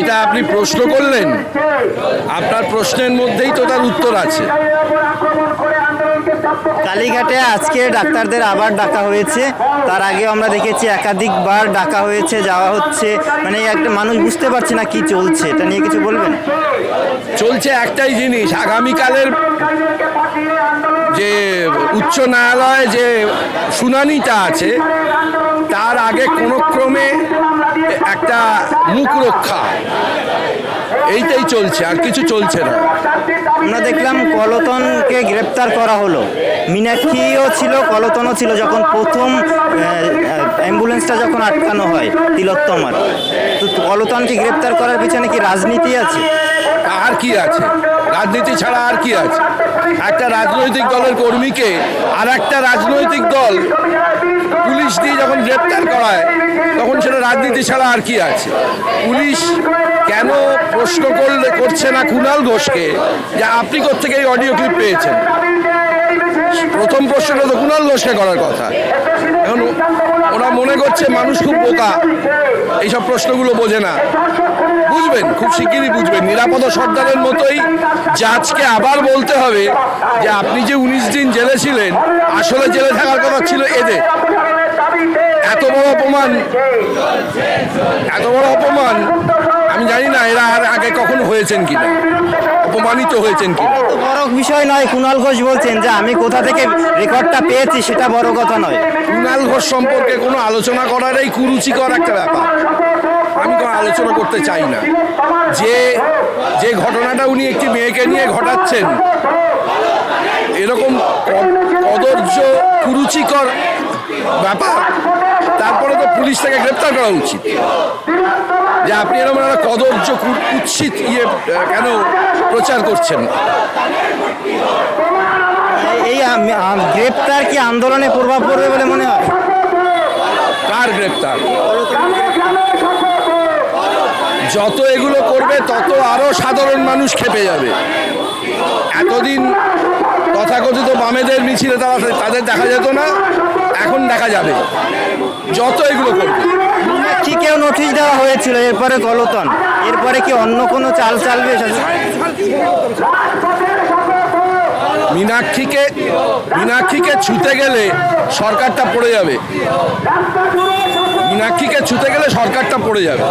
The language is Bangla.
এটা আপনি প্রশ্ন করলেন? আপনার প্রশ্নের মধ্যেই তো তার উত্তর আছে। কালীঘাটে আজকে ডাক্তারদের আবার ডাকা হয়েছে। তার আগেও আমরা দেখেছি একাধিকবার ডাকা হয়েছে যাওয়া হচ্ছে। মানে একটা মানুষ বুঝতে পারছে না কি চলছে এটা নিয়ে কিছু বলবেন? চলছে একটাই জিনিস আগামীকালের যে উচ্চ ন্যায়ালয়ে যে শুনানিটা আছে তার আগে কোনো ক্রমে একটা মুখ রক্ষা। এইটাই চলছে আর কিছু চলছে না। আমরা দেখলাম কলতনকে গ্রেপ্তার করা হলো। মীনাক্ষীও ছিল কলতনও ছিল যখন প্রথম অ্যাম্বুলেন্সটা যখন আটকানো হয় তিলোত্তমার। তো কলতনকে গ্রেপ্তার করার পিছনে কি রাজনীতি আছে? আর কি আছে? রাজনীতি ছাড়া আর কি আছে? একটা রাজনৈতিক দলের কর্মীকে আর একটা রাজনৈতিক দল পুলিশ দিয়ে যখন গ্রেপ্তার করায় রাজনীতি ছাড়া আর কি আছে? পুলিশ কেন প্রশ্ন করলে করছে না কুণাল ঘোষকে? যে আপনি কোথেকে এই অডিও ক্লিপ পেয়েছেন? প্রথম প্রশ্নটা তো কুণাল ঘোষকে করার কথা। এখন ওরা মনে করছে মানুষ খুব বোকা। এইসব প্রশ্নগুলো বোঝে না। বুঝবেন, খুব শিগগিরই বুঝবেন। নিরাপদ সর্দারের মতোই জাজকে আবার বলতে হবে যে আপনি যে উনিশ দিন জেলে ছিলেন, আসলে জেলে থাকার কথা ছিল এদের। এত বড় অপমান। এত বড় অপমান। আমি জানি না এরা আর আগে কখন হয়েছেন কিনা। অপমানিত হয়েছেন কি বড় বিষয় নয় কুণাল ঘোষ বলছেন যে আমি কোথা থেকে রেকর্ডটা পেয়েছি সেটা বড় কথা নয়। কুণাল ঘোষ সম্পর্কে কোনো আলোচনা করার এই কুরুচিকর একটা ব্যাপার। আমি কোনো আলোচনা করতে চাই না। যে যে ঘটনাটা উনি একটি মেয়েকে নিয়ে ঘটাচ্ছেন এরকম কদর্য কুরুচিকর ব্যাপার? তারপরে তো পুলিশ থেকে গ্রেপ্তার করা উচিত। যে আপনি এরকম একটা কদর্য কুৎসিত ইয়ে কেন প্রচার করছেন? এই গ্রেপ্তার কি আন্দোলনে প্রভাব পড়বে বলে মনে হয়? কার গ্রেপ্তার? যত এগুলো করবে তত আরও সাধারণ মানুষ খেপে যাবে। এতদিন তথাকথিত বামেদের মিছিলে তারা তাদের দেখা যেত না। দেখা যাবে। যত এগুলো করবে। কেউ নোটিশ দেওয়া হয়েছিল? এরপরে গলতন। এরপরে কি অন্য কোনো চাল চালবে? মীনাক্ষীকে মীনাক্ষীকে ছুতে গেলে সরকারটা পড়ে যাবে। মীনাক্ষীকে ছুতে গেলে সরকারটা পড়ে যাবে।